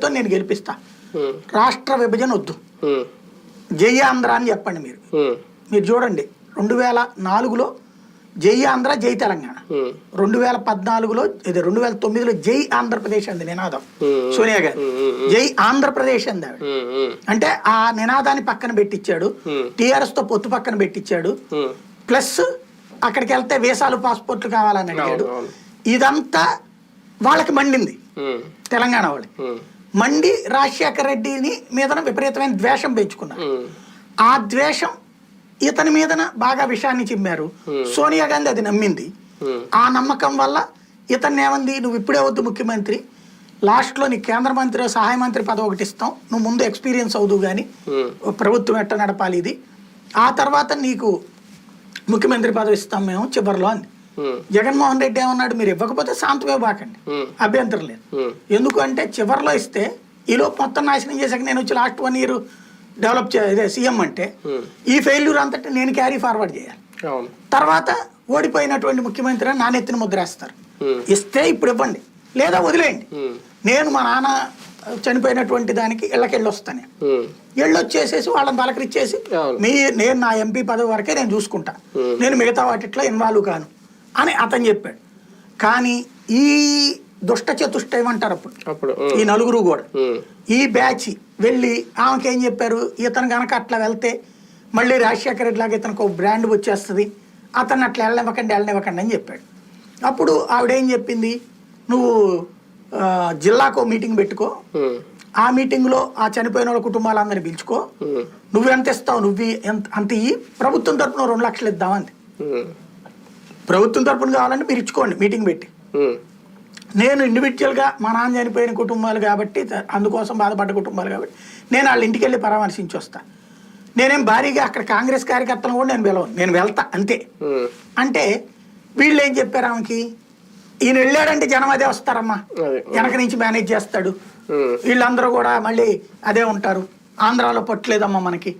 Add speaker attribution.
Speaker 1: మెజార్టీతో నేను గెలిపిస్తా. రాష్ట్ర విభజన వద్దు.
Speaker 2: ఉమ్,
Speaker 1: జై ఆంధ్ర అని చెప్పండి మీరు. మీరు చూడండి రెండు వేల నాలుగులో జై ఆంధ్ర జై తెలంగాణ. రెండు వేల పద్నాలుగులో ఇది రెండు వేల తొమ్మిదిలో జై ఆంధ్రప్రదేశ్ అంది నినాదం. సోనియా గారు. జై ఆంధ్రప్రదేశ్ అంది అంటే ఆ నినాదాన్ని పక్కన పెట్టించాడు. టీఆర్ఎస్తో పొత్తు పక్కన పెట్టించాడు ప్లస్ అక్కడికి వెళ్తే వీసాలు పాస్పోర్ట్లు కావాలని అడిగాడు. ఇదంతా వాళ్ళకి మండింది. తెలంగాణ వాళ్ళకి. మండి రాజశేఖర రెడ్డిని మీదన విపరీతమైన ద్వేషం పెంచుకున్నారు. ఆ ద్వేషం ఇతని మీదన బాగా విషయాన్ని చిమ్మారు. సోనియా గాంధీ అది నమ్మింది. ఆ నమ్మకం వల్ల ఇతన్ని ఏమంది నువ్వు ఇప్పుడే వద్దు ముఖ్యమంత్రి లాస్ట్లో నీ కేంద్ర మంత్రి సహాయ మంత్రి పదవి ఒకటి ఇస్తాం నువ్వు ముందు ఎక్స్పీరియన్స్ అవుదు కానీ ప్రభుత్వం ఎట్ట నడపాలి ఇది? ఆ తర్వాత నీకు ముఖ్యమంత్రి పదవి ఇస్తాం మేము చివరిలో అంది. జగన్మోహన్ రెడ్డి ఏమన్నాడు? మీరు ఇవ్వకపోతే శాంతమే బాకండి
Speaker 2: ఉమ్,
Speaker 1: అభ్యంతరం లేదు.
Speaker 2: ఉమ్,
Speaker 1: ఎందుకు అంటే చివరిలో ఇస్తే ఈలోపు మొత్తం నాశనం చేశాక నేను వచ్చి లాస్ట్ వన్ ఇయర్ డెవలప్ చే సీఎం అంటే ఈ ఫెయిల్యూర్ అంతటి నేను క్యారీ ఫార్వర్డ్ చేయాలి. తర్వాత ఓడిపోయినటువంటి ముఖ్యమంత్రి నా నెత్తిన ముద్రేస్తారు ఇస్తే ఇప్పుడు ఇవ్వండి. లేదా వదిలేయండి. నేను మా నాన్న చనిపోయినటువంటి దానికి ఇళ్ళకెళ్ళి వస్తాను ఇళ్ళు వచ్చేసేసి వాళ్ళని పలకరిచ్చేసి. మీ నేను నా ఎంపీ పదవి వరకే నేను చూసుకుంటా.
Speaker 2: Hmm.
Speaker 1: నేను మిగతా వాటిట్లో ఇన్వాల్వ్ కాను. అని అతను చెప్పాడు. కానీ ఈ దుష్ట చతుష్ట ఏమంటారు అప్పుడు? ఈ నలుగురు కూడా. ఈ బ్యాచ్ వెళ్ళి ఆమెకి ఏం చెప్పారు? ఇతను కనుక అట్లా వెళ్తే మళ్ళీ రాజశేఖర రెడ్డి లాగా ఇతనికి ఒక బ్రాండ్ వచ్చేస్తుంది. అతను అట్లా వెళ్ళనివ్వకండి వెళ్ళనివ్వకండి అని చెప్పాడు. అప్పుడు ఆవిడేం చెప్పింది? నువ్వు జిల్లాకో మీటింగ్ పెట్టుకో. ఆ. మీటింగ్లో ఆ చనిపోయిన వాళ్ళ కుటుంబాలందరినీ పిలుచుకో. నువ్వు ఎంత ఇస్తావు? నువ్వు ఎంత అంత ఇయ్యి. ప్రభుత్వం తరపున రెండు లక్షలు ఇద్దామంది ప్రభుత్వం తరపున కావాలంటే మీరు ఇచ్చుకోండి మీటింగ్ పెట్టి. నేను ఇండివిజువల్గా మా నాన్న చనిపోయిన కుటుంబాలు కాబట్టి అందుకోసం బాధపడ్డ కుటుంబాలు కాబట్టి నేను వాళ్ళ ఇంటికి వెళ్ళి పరామర్శించి వస్తా. నేనేం భారీగా అక్కడ కాంగ్రెస్ కార్యకర్తలను కూడా నేను పిలవను నేను వెళ్తా అంతే. అంటే వీళ్ళు ఏం చెప్పారు ఆమెకి? ఈయన వెళ్ళాడంటే జనం అదే వస్తారమ్మా. వెనక నుంచి మేనేజ్ చేస్తాడు. వీళ్ళందరూ కూడా మళ్ళీ అదే ఉంటారు. ఆంధ్రాలో పట్టలేదమ్మా మనకి.